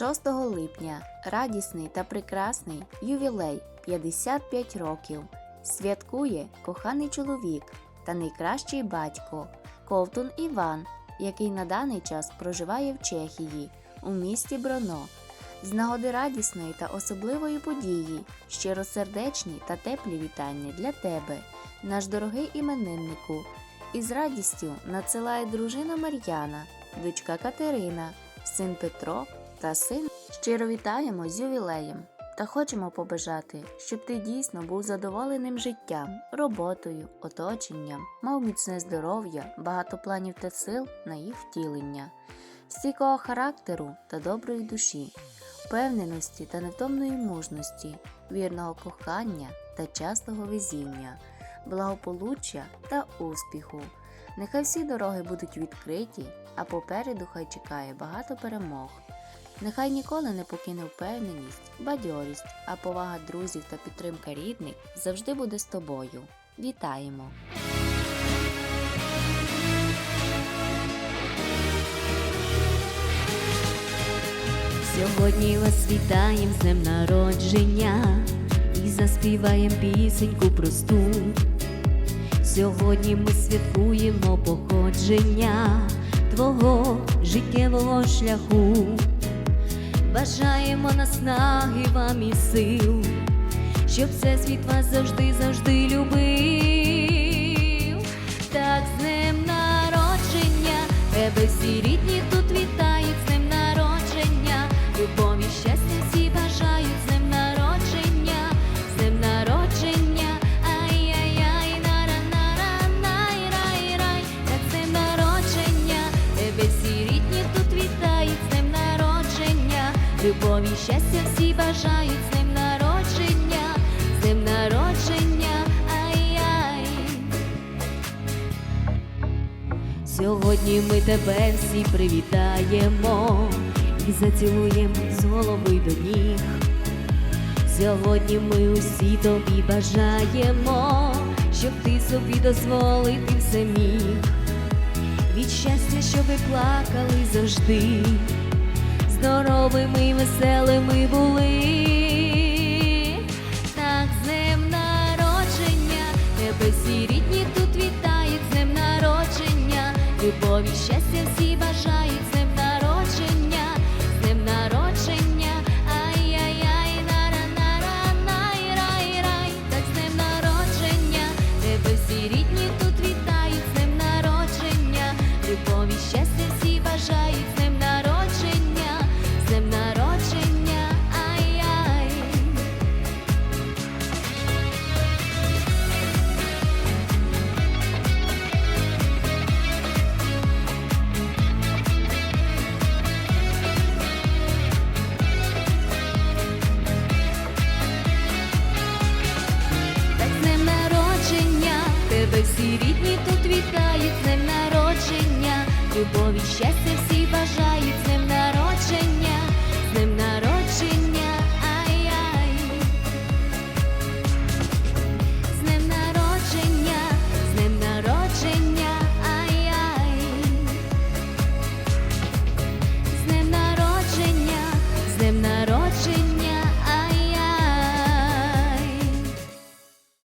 6 липня радісний та прекрасний ювілей 55 років. Святкує коханий чоловік та найкращий батько Ковтун Іван, який на даний час проживає в Чехії у місті Броно. З нагоди радісної та особливої події, щиросердечні та теплі вітання для тебе, наш дорогий імениннику. Із радістю надсилає дружина Мар'яна, дочка Катерина, син Петро та син. Щиро вітаємо з ювілеєм та хочемо побажати, щоб ти дійсно був задоволеним життям, роботою, оточенням, мав міцне здоров'я, багато планів та сил на їх втілення, стійкого характеру та доброї душі, впевненості та невтомної мужності, вірного кохання та частого везіння, благополуччя та успіху. Нехай всі дороги будуть відкриті, а попереду хай чекає багато перемог. Нехай ніколи не покине впевненість, бадьорість, а повага друзів та підтримка рідних завжди буде з тобою. Вітаємо! Сьогодні вас вітаєм з днем народження і заспіваєм пісеньку просту. Сьогодні ми святкуємо походження твого життєвого шляху. Бажаємо наснаги вам і сил, щоб все світ вас завжди, завжди любові, щастя всі бажають з днем народження, з днем народження, ай-яй. Сьогодні ми тебе всі привітаємо і зацілуємо з голови до ніг. Сьогодні ми усі тобі бажаємо, щоб ти собі дозволити все міг. Від щастя, щоби плакали завжди, здоровими і веселими були. Так днем народження, тебе всі рідні тут вітають з днем народження, любові, щастя всі бажають днем народження, з днем народження, ай-яй-яй, нара-нара-най-рай-рай, так з днем народження, тебе всі рідні тут вітають з днем народження, любові, щастя Всі рідні тут вітають з днем народження, любові, щастя всі бажають.